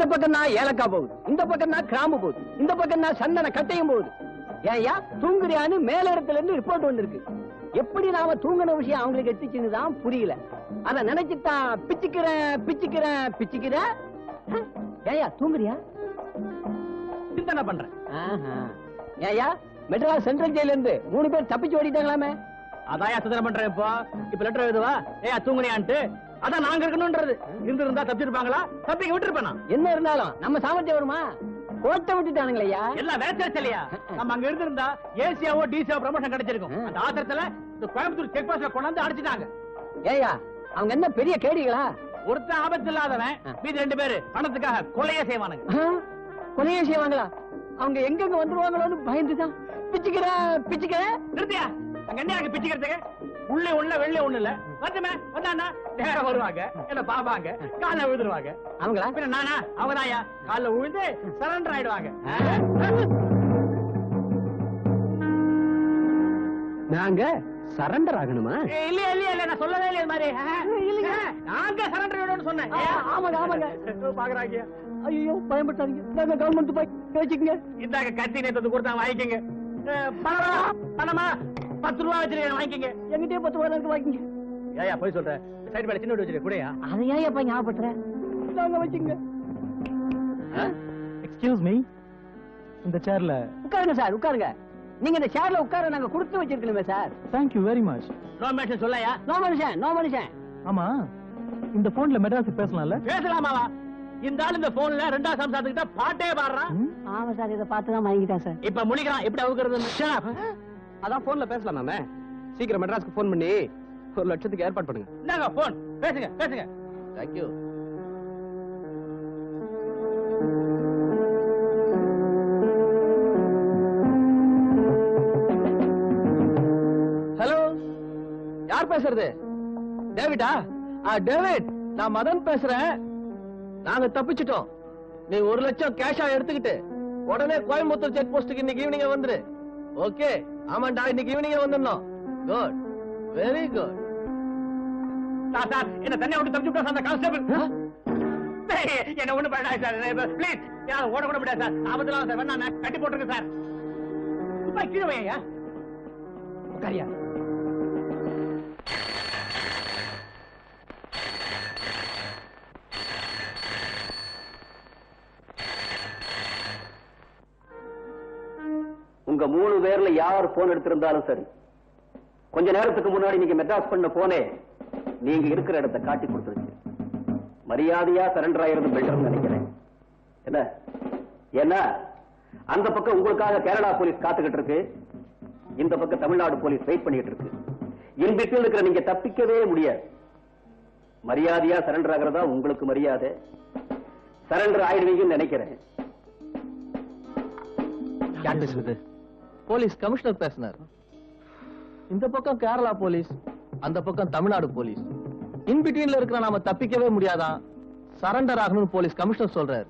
இந்த பக்கம் தான் ஏலக்காய் போகுது. இந்த பக்கம் தான் கிராம்பு போகுது. இந்த பக்கம் தான் சந்தன கட்டையும் போகுது. ஏயா தூங்குறியான்னு மேல இடத்துல இருந்து ரிப்போர்ட் வந்திருக்கு. எப்படி நாம தூங்கின விஷயம் அவங்களுக்கு எத்திச்சுன்னு தான் புரியல. அத நினைச்சுதான் பிச்சுக்கிறேன் பிச்சுக்கிறேன் பிச்சுக்கிறேன் ஏயா தூங்குறியா? சிந்தனை பண்றேன். ஏயா மெட்ராஸ் சென்ட்ரல் ஜெயில இருந்து மூணு பேர் தப்பிச்சு ஓடிட்டாங்களாமே. அதாயா சிந்தனை பண்றேன் இப்போ. இப்ப லெட்டர் எழுதுவா? ஏயா தூங்குனியான்ட்டு அதான் நாங்க இருக்கணும்ன்றது. இருந்து இருந்தா தப்பிச்சிருப்பாங்களா? தப்பிக்க விட்டுருப்பேனா? என்ன இருந்தாலும் நம்ம சாமர்த்தியம் வருமா? கோட்டை விட்டுட்டானுங்களையா எல்லாம் வேஸ்டேஜ் இல்லையா? நம்ம அங்க இருந்திருந்தா ஏசியாவோ டிசியாவோ ப்ரமோஷன் கிடைச்சிருக்கும். அந்த ஆத்திரத்துல இந்த கோயம்புத்தூர் செக் போஸ்ட்ல கொண்டாந்து அடிச்சிட்டாங்க. ஏயா அவங்க என்ன பெரிய கேடிகளா? ஒருத்தன் ஆபத்து இல்லாதவன். மீதி ரெண்டு பேரு பணத்துக்காக கொலையே செய்வானுங்க? கொலையே செய்வாங்களா? அவங்க எங்கெங்க வந்துருவாங்களோன்னு பயந்துதான். பிச்சுக்கிறேன் பிச்சுக்கிறேன் நிறுத்தியா? அங்க என்ன பிச்சுக்கிறதுக்கு? உள்ளே உள்ள வெளியே ஒண்ணு இல்ல. வந்துமே வந்தாண்ணா. நேரம் வருவாங்க. என்ன பாப்பாங்க காலைல விழுந்துருவாங்க. அவங்களா? பின்ன நானா? அவங்கதாயா காலைல விழுந்து சரண்டர் ஆயிடுவாங்க. நாங்க சரண்டர் ஆகணுமா? ஏய், இல்லையா இல்லையா இல்ல நான் சொல்லவே இல்லையா இது மாதிரி. இல்லைங்க நாங்க சரண்டர் ஆயிடுவோம்னு சொன்னேன். ஆமாங்க, ஆமாங்க. பாக்குறாங்க. ஐயோ பயன்படுத்தாதீங்க நாங்க கவர்மெண்ட் போய் வச்சுக்கோங்க இந்தாங்க கத்தி நேத்து கொடுத்தாங்க வாங்கிக்கங்க. பணமா? பணமா? பத்து ரூபா வச்சிருக்கேன் வாங்கிக்கங்க. எங்கிட்டே பத்து ரூபா இருக்கு வாங்கிங்க ஏயா போய் சொல்றேன். சைடு மேல சின்ன வச்சிருக்க கூடயா? அதை ஏன் எப்ப ஞாபகப்படுத்துறேன் நாங்க வச்சுக்கோங்க. எக்ஸ்கியூஸ் மீ இந்த சேர்ல உட்காருங்க சார் உட்காருங்க. நீங்க இந்த சேர்ல உட்கார நாங்க கொடுத்து வச்சிருக்கணுமே sir. Thank you very much no mention சொல்லையா நோ மனுஷன் நோ மனுஷன் ஆமா. இந்த போன்ல மெட்ராஸ் பேசலாம்ல? பேசலாமாவா இந்த ஆள் இந்த போன்ல ரெண்டாவது சம்சாரத்துக்கிட்ட பாட்டே பாடுறான்? ஆமா சார் இதை பார்த்து தான் வாங்கிட்டேன் சார். இப்ப முழிக்கிறான் எப்படி அவுக்கிறது அதான் போன்ல பேசலாம் நாம சீக்கிரம் மெட்ராஸ்க்கு போன் பண்ணி ஒரு லட்சத்துக்கு ஏற்பாடு பண்ணுங்க. இந்தாங்க போன் பேசுங்க பேசுங்க. தேங்க்யூ ஹலோ யார் பேசுறது? டேவிடா? ஆ டேவிட் நான் மதன் பேசுறேன். நாங்க தப்பிச்சிட்டோம். நீ ஒரு லட்சம் கேஷா எடுத்துக்கிட்டு உடனே கோயம்புத்தூர் செக் போஸ்டுக்கு இன்னைக்கு ஈவினிங்க வந்துரு. ஓகே. ஆமாண்டா இன்னைக்கு ஈவினிங் வந்துடணும். Good very good sir sir என்ன தனியா விட்டு தப்பிச்சு விட்டா அந்த கான்ஸ்டபிள் என்ன ஒண்ணு பண்ணாது சார் ப்ளீஸ் யாரும் ஓட கூட முடியாது சார். ஆபத்துல சார் வேணா நான் கட்டி போட்டுருக்கேன் சார். இப்ப கீழே வையா உட்காரியா உங்க மூணு பேர்ல யார் போன் எடுத்திருந்தாலும் சரி கொஞ்ச நேரத்துக்கு முன்னாடி நீங்க மெட்ராஸ் பண்ண போனே நீங்க இருக்கிற இடத்தை காட்டி கொடுத்துருச்சு. மரியாதையா சரண்டர் ஆயிருந்து பெட்டர்னு நினைக்கிறேன். என்ன? என்ன அந்த பக்கம் உங்களுக்காக கேரளா போலீஸ் காத்துக்கிட்டு இருக்கு. இந்த பக்கம் தமிழ்நாடு போலீஸ் வெயிட் பண்ணிட்டு இருக்கு. இன் பிட்வீன் இருக்கிற நீங்க தப்பிக்கவே முடியாது. மரியாதையா சரண்டர் ஆகிறதா உங்களுக்கு மரியாதை? சரண்டர் ஆயிடுவீங்கன்னு நினைக்கிறேன். யார் பேசுறது போலீஸ் கமிஷனர் பேசினார். இந்த பக்கம் கேரளா போலீஸ் அந்த பக்கம் தமிழ்நாடு போலீஸ். இன் பிட்வீன்ல இருக்கிற நாம தப்பிக்கவே முடியாதான் சரண்டர் ஆகணும்னு போலீஸ் கமிஷனர் சொல்றாரு.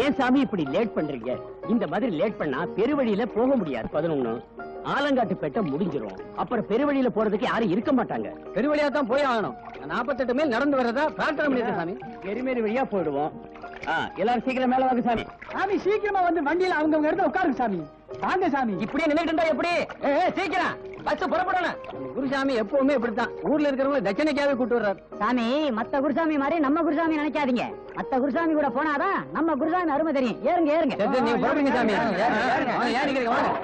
ஏன் சாமி இப்படி லேட் பண்றீங்க? இந்த மாதிரி லேட் பண்ணா பெருவழியில போக முடியாது. பதினொன்னு. ஆலங்காட்டுப்பேட்டை முடிஞ்சிரும். அப்புறம் பெருவழியில போறதுக்கு யாரும் இருக்க மாட்டாங்க. பெருவழியா தான் போய் ஆகணும். நாற்பத்தெட்டு மைல் நடந்து வரதா பிளாட்ஃபார்ம் பண்ணிருக்கேன் சாமி. எரிமேரி வழியா போயிடுவோம். எல்லாரும் சீக்கிரம் மேல வாங்க சாமி. சாமி சீக்கிரமா வந்து வண்டியில அவங்க இடத்துல உட்காருங்க சாமி. வாங்க சாமி. இப்படியே இருந்தா எப்படி? சீக்கிரம். பஸ் புறப்படணும். குருசாமி எப்பவுமே இப்படித்தான். ஊர்ல இருக்கிறவங்க தட்சணைக்காவே கூட்டு வர்றாரு. சாமி மத்த குருசாமி மாதிரி நம்ம குருசாமி நினைக்காதீங்க. மத்த குருசாமி கூட போனாதான் நம்ம குருசாமி அருமை தெரியும். ஏறுங்க ஏறுங்க. நீங்க புறப்படுங்க சாமி. ஏறுங்க. வாங்க,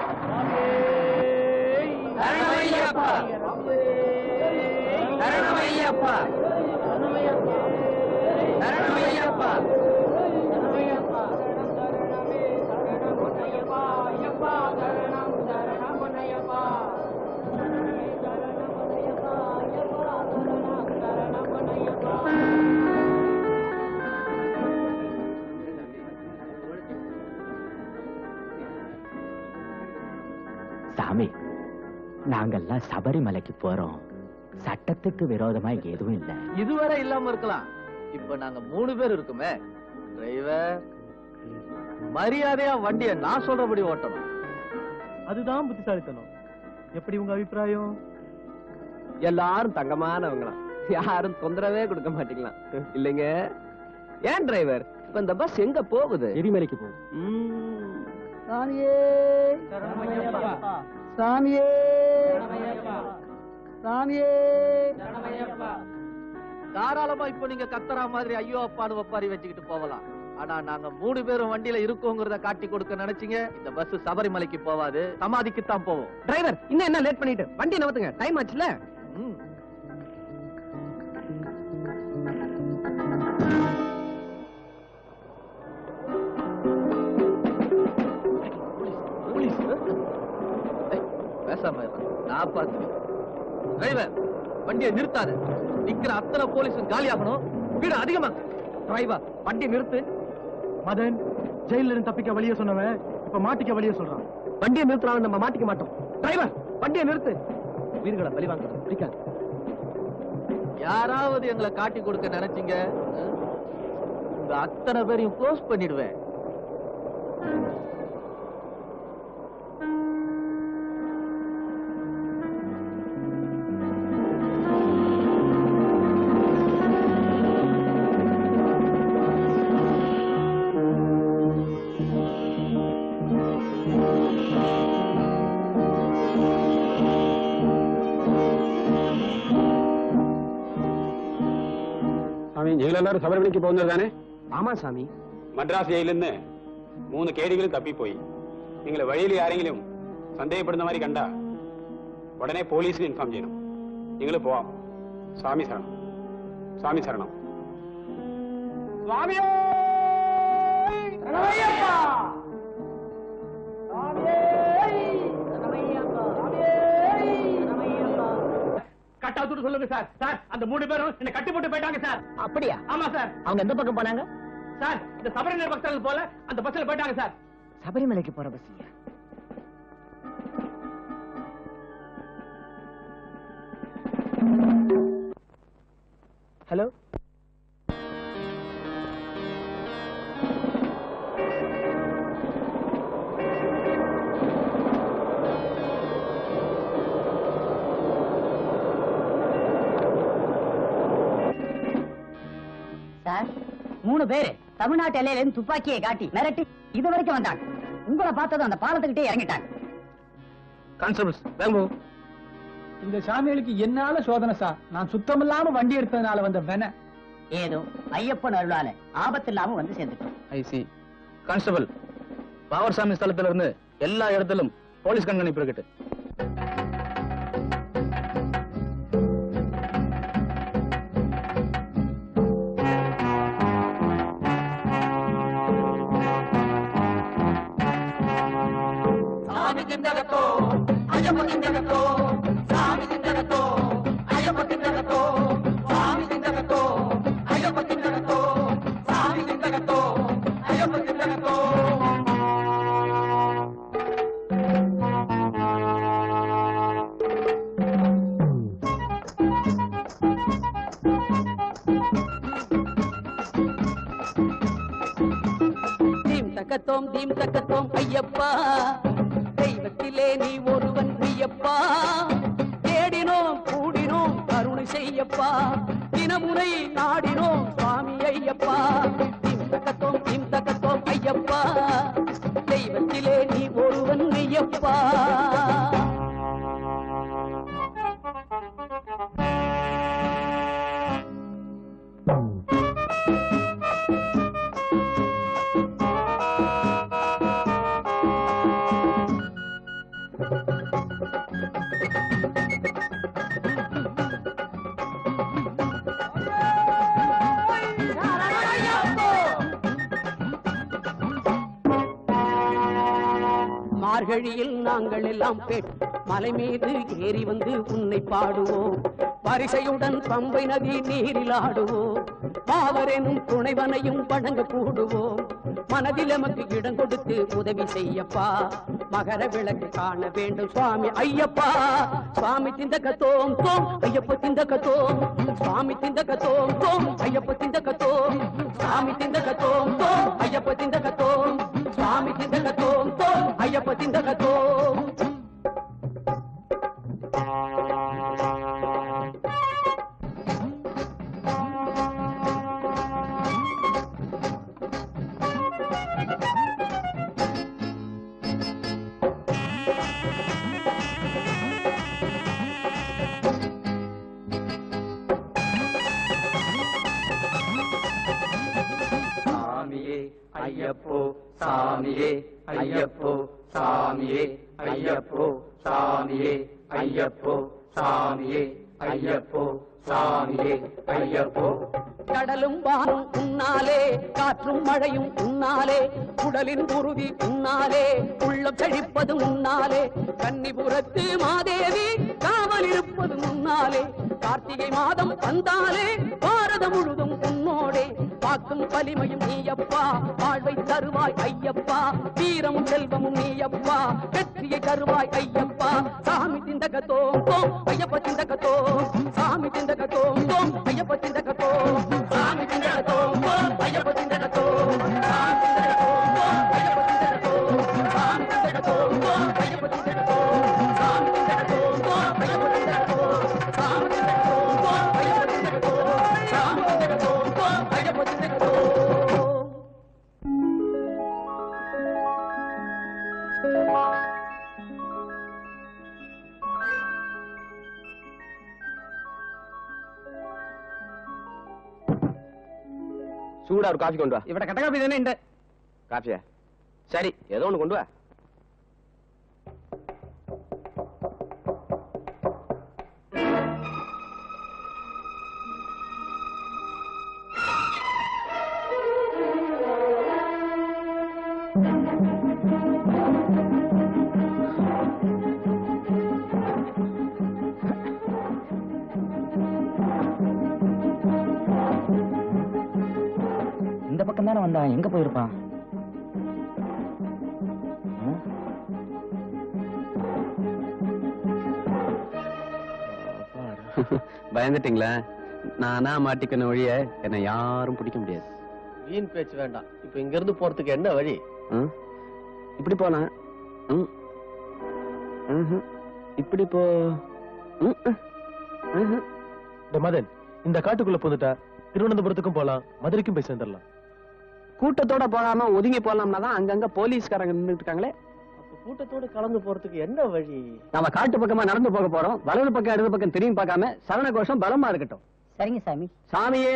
நாங்கெல்லாம் சபரிமலைக்கு போறோம். சட்டத்துக்கு விரோதமா எதுவும் இல்ல. இதுவரை இல்லாம இருக்கலாம். இப்ப நாங்க மூணு பேர் இருக்குமே. டிரைவர் மரியாதையா வண்டிய நான் சொல்றபடி ஓட்டணும். அதுதான் புத்திசாலித்தனம். எப்படி உங்க அபிப்பிராயம்? எல்லாரும் தங்கமானவங்களாம். யாரும் தொந்தரவே கொடுக்க மாட்டீங்களாம். இல்லைங்க? ஏன் டிரைவர்? இப்ப இந்த பஸ் எங்க போகுது? எரிமலைக்கு போகும் ம், சாமியே. சாமியே. தாராளமா இப்போ நீங்க கத்தரா மாதிரி ஐயோ அப்பான்னு ஒப்பாரி வச்சுக்கிட்டு போகலாம். ஆனா நாங்க மூணு பேரும் வண்டியில இருக்கோங்கிறத காட்டி கொடுக்க நினைச்சீங்க இந்த பஸ் சபரிமலைக்கு போவாது. சமாதிக்கு தான் போவோம். டிரைவர் இன்னும் என்ன லேட் பண்ணிட்டு? வண்டி நவத்துங்க டைம் ஆச்சுல? வண்டியை நிறுத்தாது. நிக்கிற அத்தனை போலீஸும் காலியாகணும். வீடு அதிகமா. டிரைவர் வண்டி நிறுத்து. மதன் ஜெயில இருந்து தப்பிக்க வழிய சொன்னவன் இப்ப மாட்டிக்க வழிய சொல்றான். வண்டியை நிறுத்துறான் நம்ம மாட்டிக்க மாட்டோம். டிரைவர் வண்டியை நிறுத்து. உயிர்களை பலி பிடிக்காது. யாராவது எங்களை காட்டி கொடுக்க நினைச்சீங்க? உங்க அத்தனை பேரையும் க்ளோஸ் பண்ணிடுவேன். സ്വാമി ഞങ്ങളെല്ലാവരും ശബരിമലയ്ക്ക് പോകുന്നതാണ് ആമാ സ്വാമി മദ്രാസ് ജയിലിൽ നിന്ന് മൂന്ന് കേടികളും തപ്പിപ്പോയി നിങ്ങൾ വഴിയിൽ ആരെങ്കിലും സന്ദേഹപ്പെടുന്ന മാതിരി കണ്ട ഉടനെ പോലീസിന് ഇൻഫോം ചെയ്യണം നിങ്ങൾ പോവാം സ്വാമി ശരണം സ്വാമി ശരണം സ്വാമിയോ அவுட் சொல்லுங்க சார். சார் அந்த மூணு பேரும் என்ன கட்டி போட்டு போயிட்டாங்க சார். அப்படியா? ஆமா சார். அவங்க எந்த பக்கம் போனாங்க? சார் இந்த சபரிமலை பக்தர்கள் போல அந்த பஸ்ல போயிட்டாங்க சார். சபரிமலைக்கு போற பஸ் ஹலோ? மூணு பேரு தமிழ்நாட்டு எல்லையில இருந்து துப்பாக்கியை காட்டி மிரட்டி இது வரைக்கும் வந்தாங்க. உங்களை பார்த்ததும் அந்த பாலத்துக்கிட்டே இறங்கிட்டாங்க. கான்ஸ்டபிள்ஸ் வேங்க இந்த சாமிகளுக்கு என்னால சோதனை சார். நான் சுத்தமில்லாம வண்டி எடுத்ததுனால வந்த வென. ஏதோ ஐயப்பன் அருளால ஆபத்து இல்லாம வந்து சேர்ந்துட்டோம். ஐசி கான்ஸ்டபிள் பாவர்சாமி ஸ்தலத்துல இருந்து எல்லா இடத்திலும் போலீஸ் கண்காணிப்பு இருக்கட்டு தக்கத்தோம் தீம் தக்கத்தோம் ஐயப்பா. தெய்வத்திலே நீ ஒருவன் ஐயப்பா. தேடினோம் கூடினோம் கருணை செய்யப்பா. தினமுனை நாடினோம் சுவாமி ஐயப்பா. தீம் தக்கத்தோம் தீம் தக்கத்தோம் ஐயப்பா. தெய்வத்திலே நீ ஒருவன் ஐயப்பா. வழியில் நாங்கள் எல்லாம் பெண் மலை மீது ஏறி வந்து உன்னை பாடுவோம். பரிசையுடன் பம்பை நதி நீரில் ஆடுவோம். பாவரெனும் துணைவனையும் வணங்க கூடுவோம் மனதில் நமக்கு இடம் கொடுத்து உதவி செய்யப்பா. மகர விளக்கு காண வேண்டும் சுவாமி ஐயப்பா. சுவாமி திந்தக தோம் தோம் ஐயப்ப திந்தக தோம் சுவாமி திந்தக தோம் தோம் ஐயப்ப திந்தக தோம் சுவாமி திந்தக தோம் தோம் ஐயப்ப திந்தக தோம் சுவாமி திந்தக தோம் தோம் ஐயப்ப திந்தக தோம் ஐயப்போ சாமியே ஐயப்போ சாமியே ஐயப்போ சாமியே ஐயப்போ சாமியே ஐயப்போ சாமியே ஐயப்போ. கடலும் வானும் உன்னாலே காற்றும் மழையும் உன்னாலே உடலின் உறுதி உன்னாலே உள்ளம் செழிப்பது உன்னாலே கன்னிபுரத்து மாதேவி காவல் இருப்பது உன்னாலே கார்த்திகை மாதம் வந்தாலே பாரதம் முழுதும் பாக்கும் வலிமையும் நீயப்பா. வாழ்வை தருவாய் ஐயப்பா. வீரமும் செல்வமும் நீயப்பா. வெற்றியை தருவாய் ஐயப்பா. சாமி திண்டக தோம் ஐயப்ப திண்டக தோம். சாமி திண்டக தோம் ஐயப்ப திண்டக தோம். கூட ஒரு காஃபி கொண்டு வா. இவட கட்ட காஃபி தானே இந்த? காஃபியா? சரி ஏதோ ஒன்று கொண்டு வா. Thank you. பக்கம் தானே வந்தான் எங்க போயிருப்பான் பயந்துட்டீங்களா? நானா மாட்டிக்கணும் ஒழிய என்ன யாரும் பிடிக்க முடியாது. வீண் பேச்சு வேண்டாம். இப்ப இங்க இருந்து போறதுக்கு என்ன வழி? இப்படி போலாம். இப்படி போ. ம், ம். ம்ஹும். மதன் இந்த காட்டுக்குள்ள போந்துட்டா திருவனந்தபுரத்துக்கும் போலாம் மதுரைக்கும் போய் சேர்ந்துடலாம். கூட்டத்தோட போகாம ஒதுங்கி போலாம்னா தான் அங்கங்க போலீஸ்காரங்க நின்னுட்டு இருக்காங்களே கூட்டத்தோட கலந்து போறதுக்கு என்ன வழி? நாம காட்டு பக்கமா நடந்து போக போறோம். வலது பக்கம் இடது பக்கம் திரும்பி பார்க்காம சரண கோஷம் பலமா இருக்கட்டும். சரிங்க சாமி. சாமியே!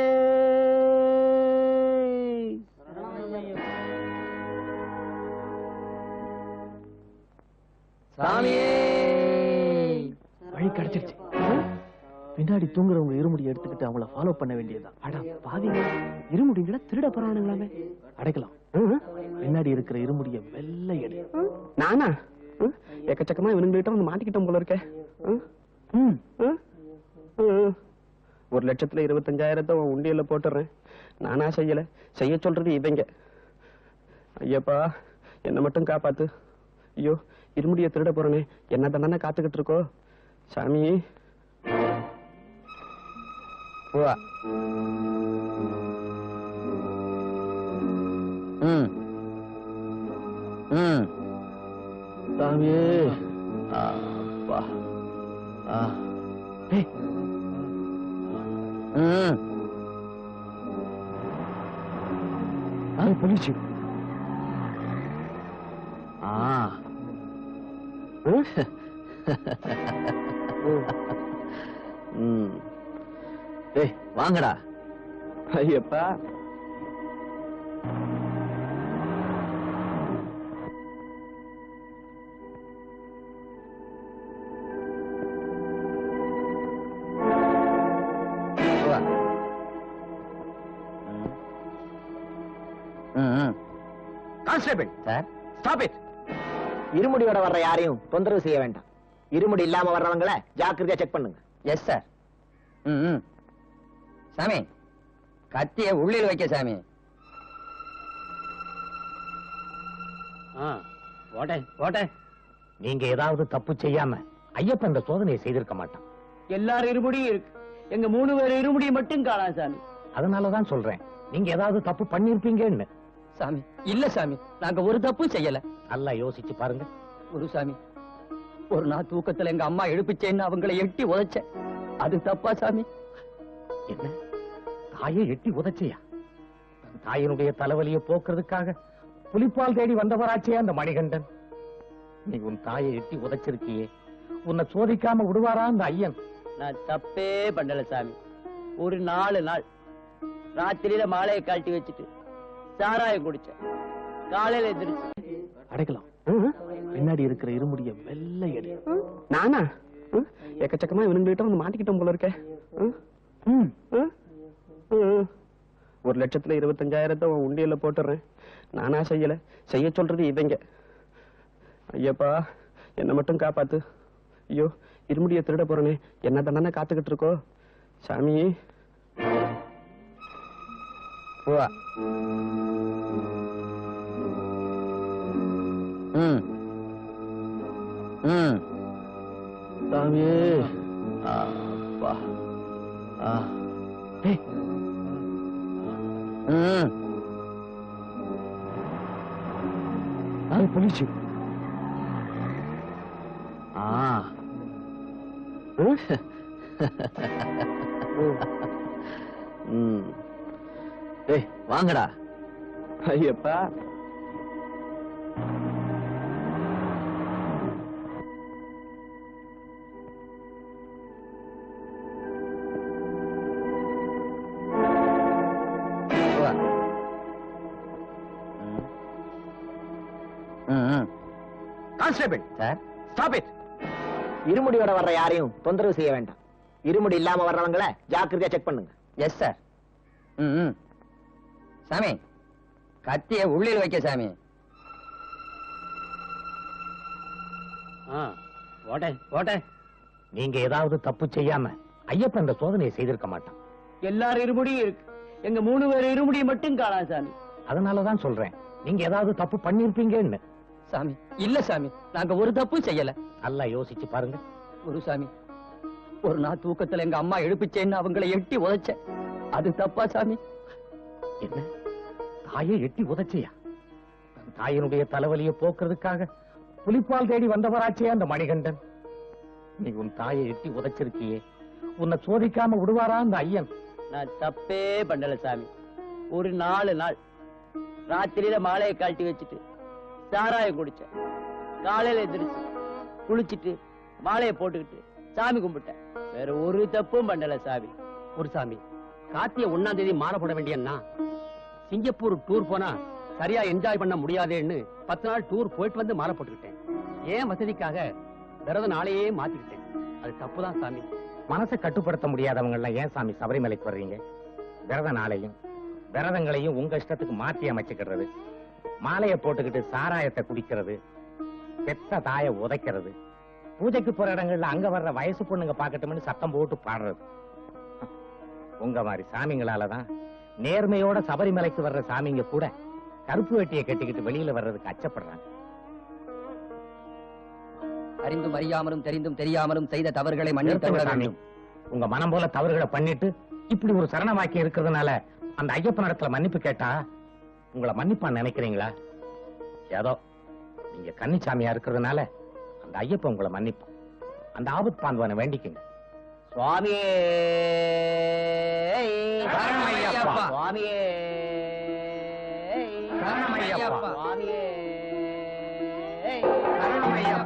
சாமியே! வழி கிடைச்சிருச்சு. பின்னாடி தூங்குறவங்க இருமுடி எடுத்துக்கிட்டு அவங்கள ஃபாலோ பண்ண வேண்டியதுதான். அட பாவி இருமுடிங்களா திருட போறானுங்களாமே அடைக்கலாம். பின்னாடி இருக்கிற இருமுடிய வெள்ளை எடு. நானா? எக்கச்சக்கமா இவனுங்கிட்ட வந்து மாட்டிக்கிட்டோம் போல இருக்கே. ஒரு லட்சத்துல இருபத்தஞ்சாயிரத்தை உன் உண்டியல்ல போட்டுறேன். நானா செய்யல. செய்ய சொல்றது இவங்க. ஐயப்பா என்ன மட்டும் காப்பாத்து. ஐயோ இருமுடிய திருட போறனே. என்ன தானே காத்துக்கிட்டு இருக்கோ? சாமி 不。嗯。嗯。大米。啊不。啊。嘿。嗯。俺们便。啊。嗯。嗯。ஏய் வாங்கடா. Ayyappa. Constable. Sir. Stop it. இருமுடியோட வர்ற யாரையும் தொந்தரவு செய்ய வேண்டாம். இருமுடி இல்லாம வர்றவங்கள ஜாக்கிரதையா செக் பண்ணுங்க. எஸ் சார் ம். சாமி கத்திய உள்ளில் வைக்க சாமி. நீங்க ஏதாவது தப்பு செய்யாம ஐயப்பன் இந்த சோதனையை செய்திருக்க மாட்டான். எல்லாரும் இருமுடியும் இருக்கு. எங்க மூணு பேர் இருமுடி மட்டும் காணாம் சாமி. அதனாலதான் சொல்றேன். நீங்க ஏதாவது தப்பு பண்ணிருப்பீங்கன்னு. சாமி இல்ல சாமி நாங்க ஒரு தப்பும் செய்யல. நல்லா யோசிச்சு பாருங்க. குருசாமி ஒரு நாள் தூக்கத்துல எங்க அம்மா எழுப்பிச்சேன்னு அவங்கள எட்டி உதைச்சேன். அது தப்பா சாமி? என்ன? தாயை எட்டி உதச்சியா? தன் தாயினுடைய தலைவலியை போக்குறதுக்காக புலிப்பால் தேடி வந்தவராச்சே அந்த மணிகண்டன். நீ உன் தாயை எட்டி உதைச்சிருக்கியே. உன்னை சோதிக்காம விடுவாரா அந்த ஐயன்? நான் தப்பே பண்ணல சாமி. ஒரு நாலு நாள் ராத்திரியில மாலையை கழட்டி வச்சுட்டு சாராயம் குடிச்சேன். காலையில எந்திரிச்சு. அடைக்கலாம். பின்னாடி இருக்கிற இருமுடிய வெள்ளை எடு. நானா? எக்கச்சக்கமா இவனுங்கிட்ட வந்து மாட்டிக்கிட்டோம் போல இருக்க. ஒரு லட்சத்துல இருபத்தஞ்சாயிரத்தை உன் உண்டியல போட்டுறேன். நானா செய்யல. செய்ய சொல்றது இவங்க. ஐயப்பா என்னை மட்டும் காப்பாத்து. ஐயோ இருமுடிய திருட போறனே. என்ன தானே காத்துக்கிட்டு இருக்கோ? சாமி. போவா. ம். ம். சாமியே. அப்பா ஆ. ஏய் அது போலீஸ் ஆ. வாங்கடா. Ayyappa. Constable sir stop it இருமுடியோட வர்ற யாரையும் தொந்தரவு செய்ய வேண்டாம். இருமுடி இல்லாம வர்றவங்கள ஜாக்கிரதையா செக் பண்ணுங்க. எஸ் சார் ம் ம். சாமி கத்திய உள்ளில் வைக்க சாமி. நீங்க ஏதாவது தப்பு செய்யாம ஐயப்பன் இந்த சோதனையை செய்திருக்க மாட்டான் எல்லாரும் இருமுடியும் இருக்கு. எங்க மூணு பேர் இருமுடி மட்டும் காணாம் சாமி. அதனாலதான் சொல்றேன். நீங்க ஏதாவது தப்பு பண்ணிருப்பீங்கன்னு. சாமி இல்ல சாமி நாங்க ஒரு தப்பும் செய்யல. நல்லா யோசிச்சு பாருங்க. குருசாமி ஒரு நாள் தூக்கத்துல எங்க அம்மா எழுப்பிச்சேன்னு அவங்களை எட்டி உதைச்சேன் அது தப்பா சாமி? என்ன? தாயை எட்டி உதச்சியா? தாயினுடைய தலைவலியை போக்குறதுக்காக புலிப்பால் தேடி வந்தவராச்சே அந்த மணிகண்டன். நீ உன் தாயை எட்டி உதைச்சிருக்கியே. உன்னை சோதிக்காம விடுவாரா அந்த ஐயன்? நான் தப்பே பண்ணல சாமி. ஒரு நாலு நாள் ராத்திரியில மாலையை கழட்டி வச்சுட்டு சாராயம் குடிச்சேன் காலையில எந்திரிச்சு குளிச்சிட்டு மாலையை போட்டுக்கிட்டு சாமி கும்பிட்டேன். வேற ஒரு தப்பும் பண்ணல சாமி. ஒரு சாமி கார்த்திய ஒன்னாம் தேதி மாற போட வேண்டியன்னா சிங்கப்பூர் டூர் போனா சரியா என்ஜாய் பண்ண முடியாதேன்னு பத்து நாள் டூர் போயிட்டு வந்து மாற போட்டுக்கிட்டேன். ஏன் வசதிக்காக விரத நாளையே மாத்திக்கிட்டேன். அது தப்புதான் சாமி. மனசை கட்டுப்படுத்த முடியாதவங்க எல்லாம் ஏன் சாமி சபரிமலைக்கு வர்றீங்க? விரத நாளையும் விரதங்களையும் உங்க இஷ்டத்துக்கு மாற்றி அமைச்சுக்கிறது. மாலையை போட்டுக்கிட்டு சாராயத்தை குடிக்கிறது பெத்த தாயை உதைக்கிறது பூஜைக்கு போற இடங்கள்ல அங்க வர்ற வயசு பொண்ணுங்க பாக்கட்டும்னு சத்தம் போட்டு பாடுறது. உங்க மாதிரி சாமிங்களாலதான் நேர்மையோட சபரிமலைக்கு வர்ற சாமிங்க கூட கருப்பு வெட்டியை கட்டிக்கிட்டு வெளியில வர்றதுக்கு அச்சப்படுறாங்க. அறிந்தும் அறியாமலும் தெரிந்தும் தெரியாமலும் செய்த தவறுகளை மன்னித்து உங்க மனம் போல தவறுகளை பண்ணிட்டு இப்படி ஒரு சரணமாக்கி இருக்கிறதுனால அந்த ஐயப்பன் இடத்துல மன்னிப்பு கேட்டா உங்களை மன்னிப்பான்னு நினைக்கிறீங்களா? ஏதோ நீங்க கன்னிச்சாமியா இருக்கிறதுனால அந்த ஐயப்பன் உங்களை மன்னிப்பான். அந்த ஆபத் பாந்தவனை வேண்டிக்குங்க. சுவாமியே. சுவாமியே. சுவாமியே!